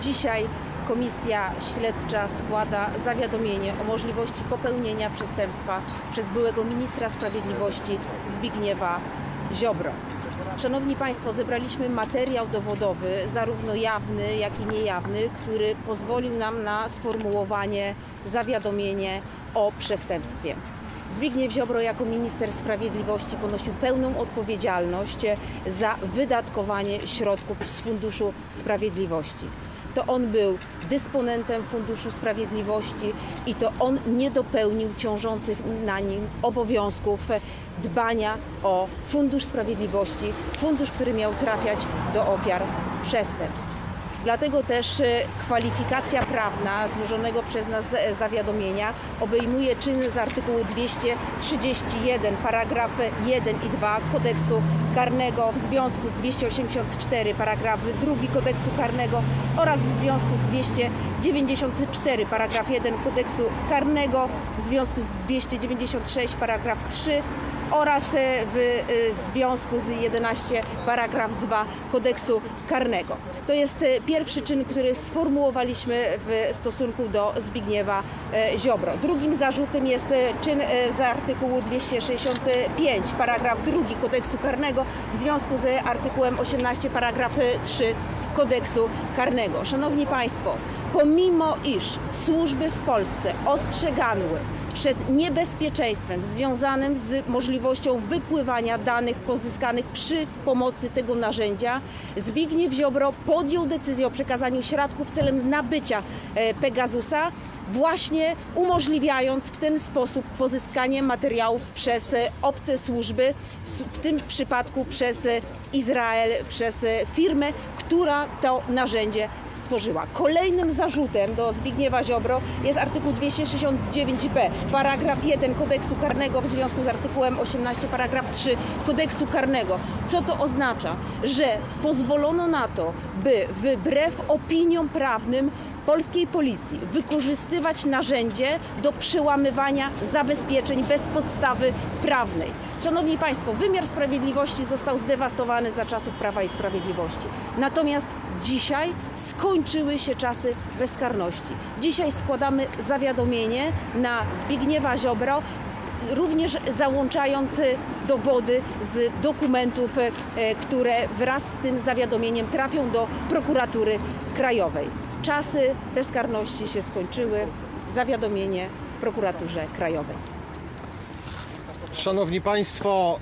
Dzisiaj Komisja Śledcza składa zawiadomienie o możliwości popełnienia przestępstwa przez byłego ministra sprawiedliwości Zbigniewa Ziobro. Szanowni Państwo, zebraliśmy materiał dowodowy, zarówno jawny, jak i niejawny, który pozwolił nam na sformułowanie zawiadomienie o przestępstwie. Zbigniew Ziobro jako minister sprawiedliwości ponosił pełną odpowiedzialność za wydatkowanie środków z Funduszu Sprawiedliwości. To on był dysponentem Funduszu Sprawiedliwości i to on nie dopełnił ciążących na nim obowiązków dbania o Fundusz Sprawiedliwości, fundusz, który miał trafiać do ofiar przestępstw. Dlatego też e, kwalifikacja prawna złożonego przez nas e, zawiadomienia obejmuje czyny z artykułu 231 paragraf 1 i 2 kodeksu karnego w związku z 284 paragraf 2 kodeksu karnego oraz w związku z 294 paragraf 1 kodeksu karnego w związku z 296 paragraf 3 oraz e, w e, związku z 11 paragraf 2 kodeksu karnego. To jest e, pierwszy czyn, który sformułowaliśmy w stosunku do Zbigniewa Ziobro. Drugim zarzutem jest czyn z artykułu 265 paragraf 2 kodeksu karnego w związku z artykułem 18 paragraf 3 kodeksu karnego. Szanowni Państwo, pomimo iż służby w Polsce ostrzegały przed niebezpieczeństwem związanym z możliwością wypływania danych pozyskanych przy pomocy tego narzędzia, Zbigniew Ziobro podjął decyzję o przekazaniu środków celem nabycia e, Pegasusa, właśnie umożliwiając w ten sposób pozyskanie materiałów przez e, obce służby, w tym przypadku przez e, Izrael, przez e, firmę, która to narzędzie stworzyła. Kolejnym zarzutem do Zbigniewa Ziobro jest artykuł 269b, paragraf 1 kodeksu karnego w związku z artykułem 18 paragraf 3 kodeksu karnego. Co to oznacza? Że pozwolono na to, by wbrew opiniom prawnym polskiej policji wykorzystywać narzędzie do przełamywania zabezpieczeń bez podstawy prawnej. Szanowni Państwo, wymiar sprawiedliwości został zdewastowany za czasów Prawa i Sprawiedliwości. Natomiast dzisiaj skończyły się czasy bezkarności. Dzisiaj składamy zawiadomienie na Zbigniewa Ziobro, również załączając dowody z dokumentów, e, które wraz z tym zawiadomieniem trafią do prokuratury krajowej. Czasy bezkarności się skończyły. Zawiadomienie w prokuraturze krajowej. Szanowni Państwo,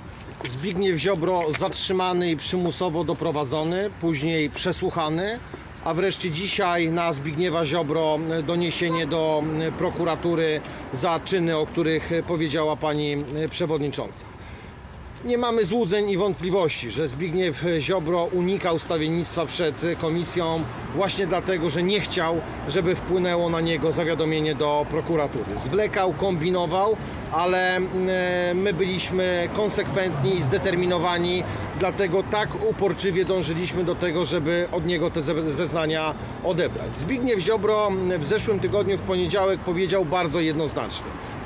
Zbigniew Ziobro zatrzymany i przymusowo doprowadzony, później przesłuchany, a wreszcie dzisiaj na Zbigniewa Ziobro doniesienie do prokuratury za czyny, o których powiedziała Pani Przewodnicząca. Nie mamy złudzeń i wątpliwości, że Zbigniew Ziobro unikał stawiennictwa przed komisją właśnie dlatego, że nie chciał, żeby wpłynęło na niego zawiadomienie do prokuratury. Zwlekał, kombinował, ale e, my byliśmy konsekwentni i zdeterminowani, dlatego tak uporczywie dążyliśmy do tego, żeby od niego te ze- zeznania odebrać. Zbigniew Ziobro w zeszłym tygodniu w poniedziałek powiedział bardzo jednoznacznie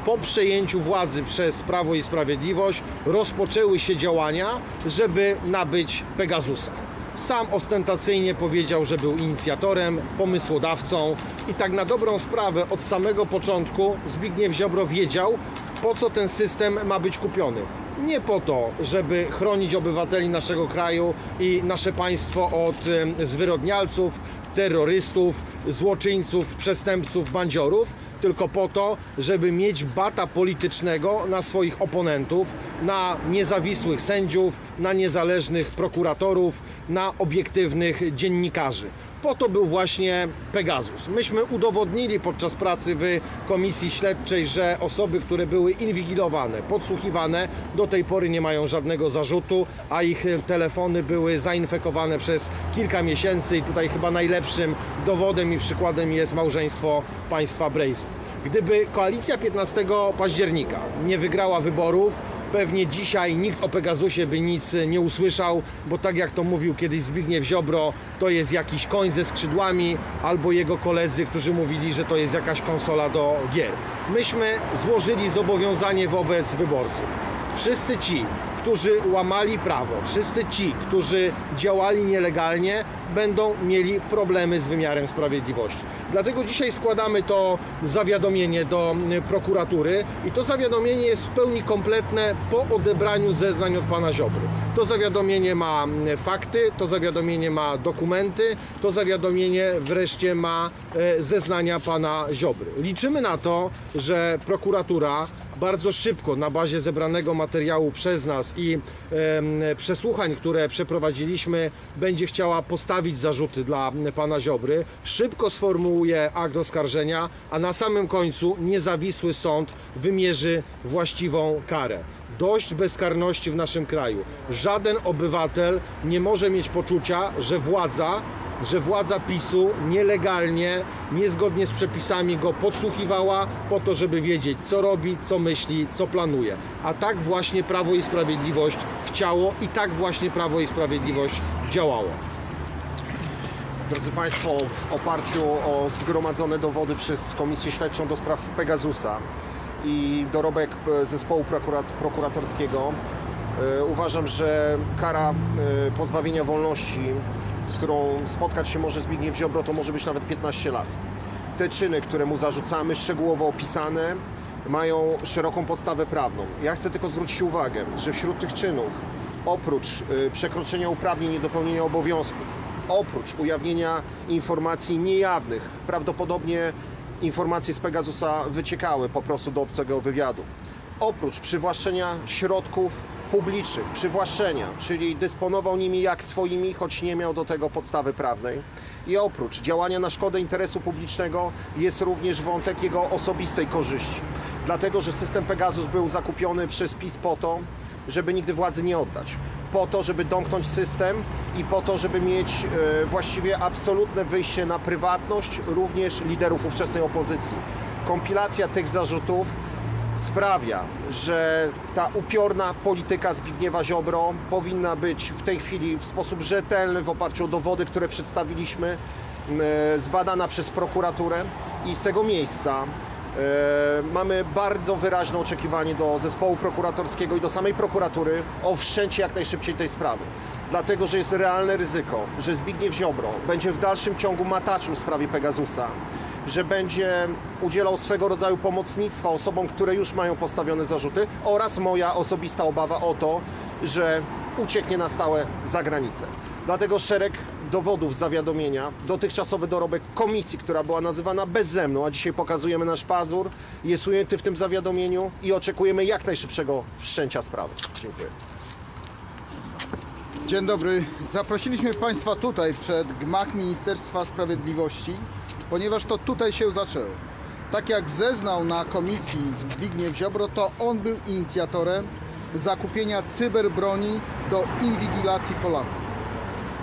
po przejęciu władzy przez Prawo i Sprawiedliwość rozpoczęły się działania, żeby nabyć Pegasusa. Sam ostentacyjnie powiedział, że był inicjatorem, pomysłodawcą i tak na dobrą sprawę od samego początku Zbigniew Ziobro wiedział, po co ten system ma być kupiony. Nie po to, żeby chronić obywateli naszego kraju i nasze państwo od zwyrodnialców, terrorystów, złoczyńców, przestępców, bandziorów, tylko po to, żeby mieć bata politycznego na swoich oponentów, na niezawisłych sędziów, na niezależnych prokuratorów, na obiektywnych dziennikarzy. Po to był właśnie Pegasus. Myśmy udowodnili podczas pracy w komisji śledczej, że osoby, które były inwigilowane, podsłuchiwane, do tej pory nie mają żadnego zarzutu, a ich e, telefony były zainfekowane przez kilka miesięcy i tutaj chyba najlepszym dowodem i przykładem jest małżeństwo państwa Brejzów. Gdyby koalicja 15 października nie wygrała wyborów, Pewnie dzisiaj nikt o Pegasusie by nic nie usłyszał, bo tak jak to mówił kiedyś Zbigniew Ziobro, to jest jakiś koń ze skrzydłami, albo jego koledzy, którzy mówili, że to jest jakaś konsola do gier. Myśmy złożyli zobowiązanie wobec wyborców. Wszyscy ci, którzy łamali prawo, wszyscy ci, którzy działali nielegalnie, będą mieli problemy z wymiarem sprawiedliwości. Dlatego dzisiaj składamy to zawiadomienie do prokuratury i to zawiadomienie jest w pełni kompletne po odebraniu zeznań od pana Ziobry. To zawiadomienie ma fakty, to zawiadomienie ma dokumenty, to zawiadomienie wreszcie ma e, zeznania pana Ziobry. Liczymy na to, że prokuratura bardzo szybko na bazie zebranego materiału przez nas i przesłuchań, które przeprowadziliśmy, będzie chciała postawić zarzuty dla pana Ziobry. Szybko sformułuje akt oskarżenia, a na samym końcu niezawisły sąd wymierzy właściwą karę. Dość bezkarności w naszym kraju. Żaden obywatel nie może mieć poczucia, że władza że władza PiSu nielegalnie, niezgodnie z przepisami go podsłuchiwała po to, żeby wiedzieć, co robi, co myśli, co planuje. A tak właśnie Prawo i Sprawiedliwość chciało i tak właśnie Prawo i Sprawiedliwość działało. Drodzy Państwo, w oparciu o zgromadzone dowody przez Komisję Śledczą do spraw Pegasusa i dorobek e, zespołu prokurat prokuratorskiego e, uważam, że kara e, pozbawienia wolności, z którą spotkać się może Zbigniew Ziobro, to może być nawet 15 lat. Te czyny, które mu zarzucamy, szczegółowo opisane, mają szeroką podstawę prawną. Ja chcę tylko zwrócić uwagę, że wśród tych czynów, oprócz y, przekroczenia uprawnień i dopełnienia obowiązków, oprócz ujawnienia informacji niejawnych, prawdopodobnie informacje z Pegasusa wyciekały po prostu do obcego wywiadu, oprócz przywłaszczenia środków publicznych, przywłaszczenia, czyli dysponował nimi jak swoimi, choć nie miał do tego podstawy prawnej. I oprócz działania na szkodę interesu publicznego jest również wątek jego osobistej korzyści. Dlatego, że system Pegasus był zakupiony przez PiS po to, żeby nigdy władzy nie oddać. Po to, żeby domknąć system i po to, żeby mieć e, właściwie absolutne wyjście na prywatność również liderów ówczesnej opozycji. Kompilacja tych zarzutów sprawia, że ta upiorna polityka Zbigniewa Ziobro powinna być w tej chwili w sposób rzetelny, w oparciu o dowody, które przedstawiliśmy, e, zbadana przez prokuraturę i z tego miejsca e, mamy bardzo wyraźne oczekiwanie do zespołu prokuratorskiego i do samej prokuratury o wszczęcie jak najszybciej tej sprawy. Dlatego, że jest realne ryzyko, że Zbigniew Ziobro będzie w dalszym ciągu mataczył w sprawie Pegasusa, że będzie udzielał swego rodzaju pomocnictwa osobom, które już mają postawione zarzuty oraz moja osobista obawa o to, że ucieknie na stałe za granicę. Dlatego szereg dowodów zawiadomienia, dotychczasowy dorobek komisji, która była nazywana bezzemną, a dzisiaj pokazujemy nasz pazur, jest ujęty w tym zawiadomieniu i oczekujemy jak najszybszego wszczęcia sprawy. Dziękuję. Dzień dobry. Zaprosiliśmy Państwa tutaj przed gmach Ministerstwa Sprawiedliwości, ponieważ to tutaj się zaczęło. Tak jak zeznał na komisji Zbigniew Ziobro, to on był inicjatorem zakupienia cyberbroni do inwigilacji Polaków.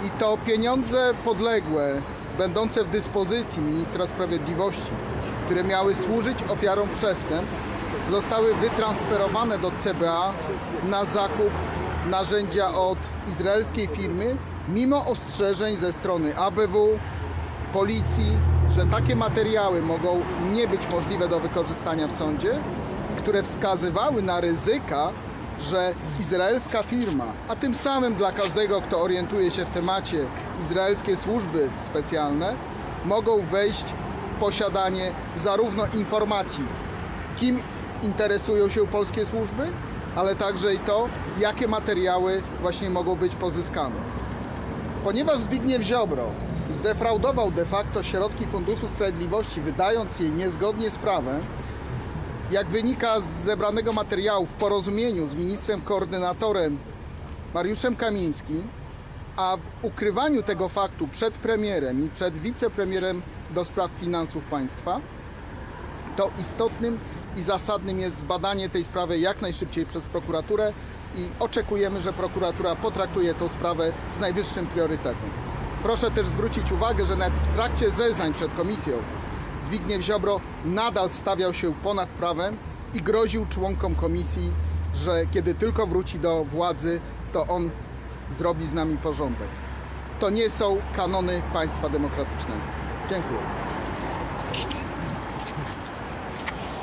I to pieniądze podległe, będące w dyspozycji ministra sprawiedliwości, które miały służyć ofiarom przestępstw, zostały wytransferowane do CBA na zakup narzędzia od izraelskiej firmy, mimo ostrzeżeń ze strony ABW, policji, że takie materiały mogą nie być możliwe do wykorzystania w sądzie i które wskazywały na ryzyka, że izraelska firma, a tym samym dla każdego, kto orientuje się w temacie, izraelskie służby specjalne, mogą wejść w posiadanie zarówno informacji, kim interesują się polskie służby, ale także i to, jakie materiały właśnie mogą być pozyskane. Ponieważ Zbigniew Ziobro zdefraudował de facto środki Funduszu Sprawiedliwości, wydając je niezgodnie z prawem, jak wynika z zebranego materiału w porozumieniu z ministrem koordynatorem Mariuszem Kamińskim, a w ukrywaniu tego faktu przed premierem i przed wicepremierem do spraw finansów państwa, to istotnym i zasadnym jest zbadanie tej sprawy jak najszybciej przez prokuraturę i oczekujemy, że prokuratura potraktuje tę sprawę z najwyższym priorytetem. Proszę też zwrócić uwagę, że nawet w trakcie zeznań przed komisją Zbigniew Ziobro nadal stawiał się ponad prawem i groził członkom komisji, że kiedy tylko wróci do władzy, to on zrobi z nami porządek. To nie są kanony państwa demokratycznego. Dziękuję.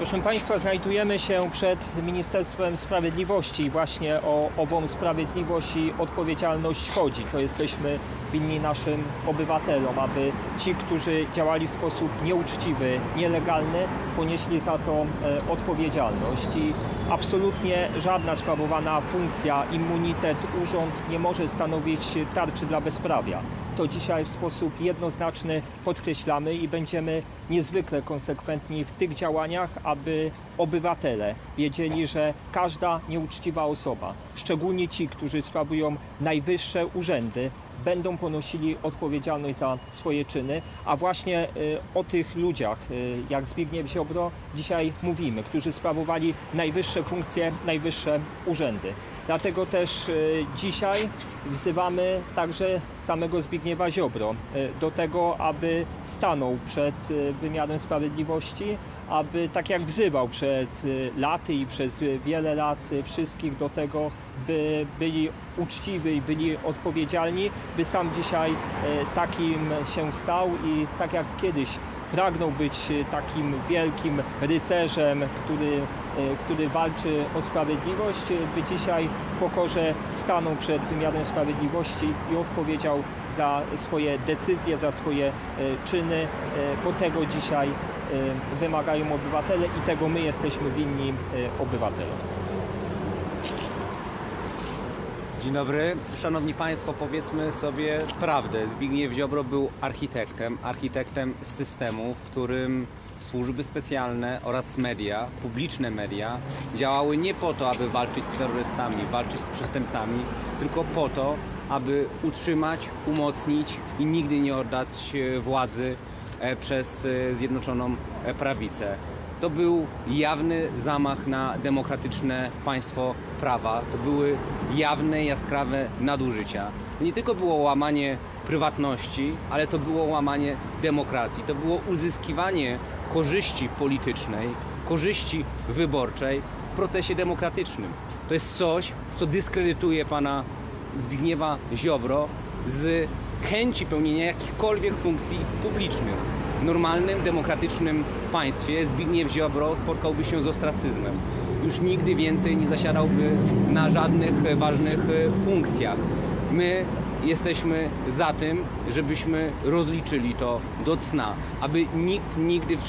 Proszę Państwa, znajdujemy się przed Ministerstwem Sprawiedliwości i właśnie o ową sprawiedliwość i odpowiedzialność chodzi. To jesteśmy winni naszym obywatelom, aby ci, którzy działali w sposób nieuczciwy, nielegalny, ponieśli za to e, odpowiedzialność. I absolutnie żadna sprawowana funkcja, immunitet, urząd nie może stanowić tarczy dla bezprawia. To dzisiaj w sposób jednoznaczny podkreślamy i będziemy niezwykle konsekwentni w tych działaniach, aby obywatele wiedzieli, że każda nieuczciwa osoba, szczególnie ci, którzy sprawują najwyższe urzędy, będą ponosili odpowiedzialność za swoje czyny, a właśnie y, o tych ludziach, y, jak Zbigniew Ziobro, dzisiaj mówimy, którzy sprawowali najwyższe funkcje, najwyższe urzędy. Dlatego też y, dzisiaj wzywamy także samego Zbigniewa Ziobro do tego, aby stanął przed wymiarem sprawiedliwości, aby tak jak wzywał przed y, laty i przez wiele lat y, wszystkich do tego, by byli uczciwi i byli odpowiedzialni, by sam dzisiaj y, takim się stał i tak jak kiedyś pragnął być y, takim wielkim rycerzem, który, y, który walczy o sprawiedliwość, y, by dzisiaj w pokorze stanął przed wymiarem sprawiedliwości i odpowiedział za swoje decyzje, za swoje czyny, bo tego dzisiaj wymagają obywatele i tego my jesteśmy winni obywatelom. Dzień dobry. Szanowni Państwo, powiedzmy sobie prawdę. Zbigniew Ziobro był architektem, architektem systemu, w którym służby specjalne oraz media, publiczne media działały nie po to, aby walczyć z terrorystami, walczyć z przestępcami, tylko po to, aby utrzymać, umocnić i nigdy nie oddać e, władzy e, przez e, Zjednoczoną Prawicę. To był jawny zamach na demokratyczne państwo prawa. To były jawne, jaskrawe nadużycia. To nie tylko było łamanie prywatności, ale to było łamanie demokracji. To było uzyskiwanie korzyści politycznej, korzyści wyborczej w procesie demokratycznym. To jest coś, co dyskredytuje pana Zbigniewa Ziobro z chęci pełnienia jakichkolwiek funkcji publicznych. W normalnym, demokratycznym państwie Zbigniew Ziobro spotkałby się z ostracyzmem. Już nigdy więcej nie zasiadałby na żadnych ważnych funkcjach. My jesteśmy za tym, żebyśmy rozliczyli to do cna, aby nikt nigdy w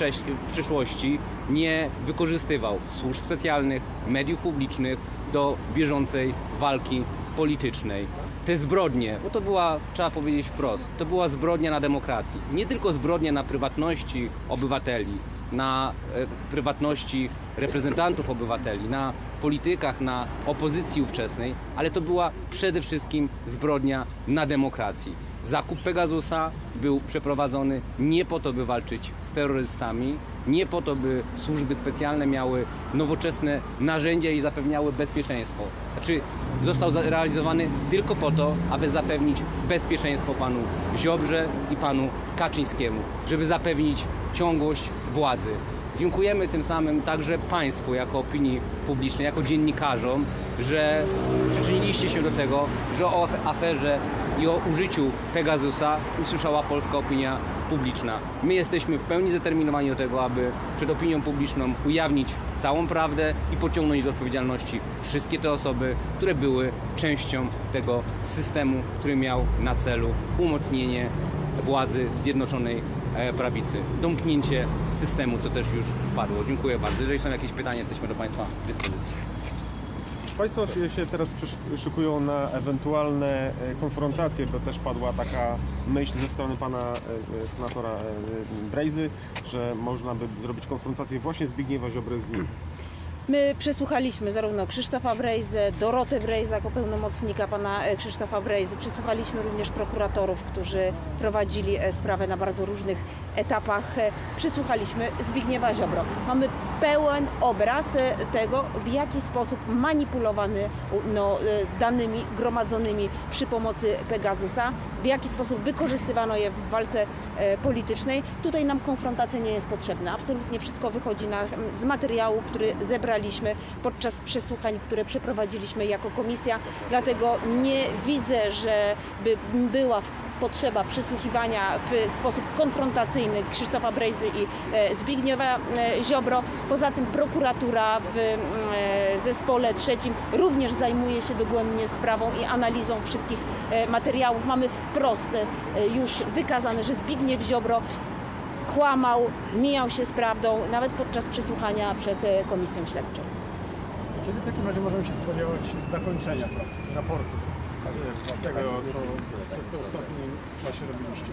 przyszłości nie wykorzystywał służb specjalnych, mediów publicznych do bieżącej walki politycznej. Te zbrodnie, bo to była, trzeba powiedzieć wprost, to była zbrodnia na demokracji. Nie tylko zbrodnia na prywatności obywateli, na e, prywatności reprezentantów obywateli, na politykach, na opozycji ówczesnej, ale to była przede wszystkim zbrodnia na demokracji. Zakup Pegasusa był przeprowadzony nie po to, by walczyć z terrorystami, nie po to, by służby specjalne miały nowoczesne narzędzia i zapewniały bezpieczeństwo. Znaczy, został zrealizowany tylko po to, aby zapewnić bezpieczeństwo panu Ziobrze i panu Kaczyńskiemu, żeby zapewnić ciągłość władzy. Dziękujemy tym samym także Państwu jako opinii publicznej, jako dziennikarzom, że przyczyniliście się do tego, że o aferze i o użyciu Pegasusa usłyszała polska opinia publiczna. My jesteśmy w pełni zdeterminowani do tego, aby przed opinią publiczną ujawnić całą prawdę i pociągnąć do odpowiedzialności wszystkie te osoby, które były częścią tego systemu, który miał na celu umocnienie władzy Zjednoczonej e, Prawicy, domknięcie systemu, co też już padło. Dziękuję bardzo. Jeżeli są jakieś pytania, jesteśmy do Państwa dyspozycji. Państwo się teraz szykują na ewentualne e, konfrontacje, bo też padła taka myśl ze strony pana e, e, senatora Brejzy, że można by zrobić konfrontację właśnie Zbigniewa Ziobry z nim. My przesłuchaliśmy zarówno Krzysztofa Brejzę, Dorotę Brejzę jako pełnomocnika pana e, Krzysztofa Brejzy. Przesłuchaliśmy również prokuratorów, którzy prowadzili e, sprawę na bardzo różnych etapach. E, Przesłuchaliśmy Zbigniewa Ziobro. Mamy pełen obraz tego, w jaki sposób manipulowany no, danymi gromadzonymi przy pomocy Pegasusa, w jaki sposób wykorzystywano je w walce e, politycznej. Tutaj nam konfrontacja nie jest potrzebna. Absolutnie wszystko wychodzi na, z materiału, który zebraliśmy podczas przesłuchań, które przeprowadziliśmy jako komisja. Dlatego nie widzę, że by była w potrzeba przysłuchiwania w sposób konfrontacyjny Krzysztofa Brejzy i e, Zbigniewa e, Ziobro. Poza tym prokuratura w e, zespole trzecim również zajmuje się dogłębnie sprawą i analizą wszystkich materiałów. Mamy wprost już wykazane, że Zbigniew Ziobro kłamał, mijał się z prawdą, nawet podczas przesłuchania przed komisją śledczą. Kiedy w takim razie możemy się spodziewać zakończenia pracy, raportu z, tego, co przez te ostatnie czasie robiliście?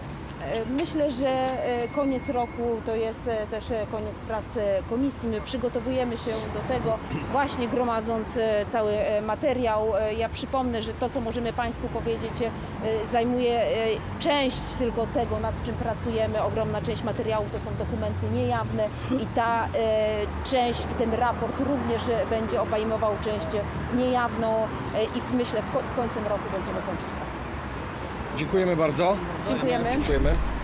E, Myślę, że e, koniec roku to jest e, też koniec pracy komisji. My przygotowujemy się do tego właśnie gromadząc cały materiał. Ja przypomnę, że to, co możemy Państwu powiedzieć, zajmuje część tylko tego, nad czym pracujemy. Ogromna część materiałów to są dokumenty niejawne i ta część ten raport również będzie obejmował część niejawną i myślę z końcem roku będziemy kończyć. Dziękujemy bardzo. Dziękujemy. Dziękujemy.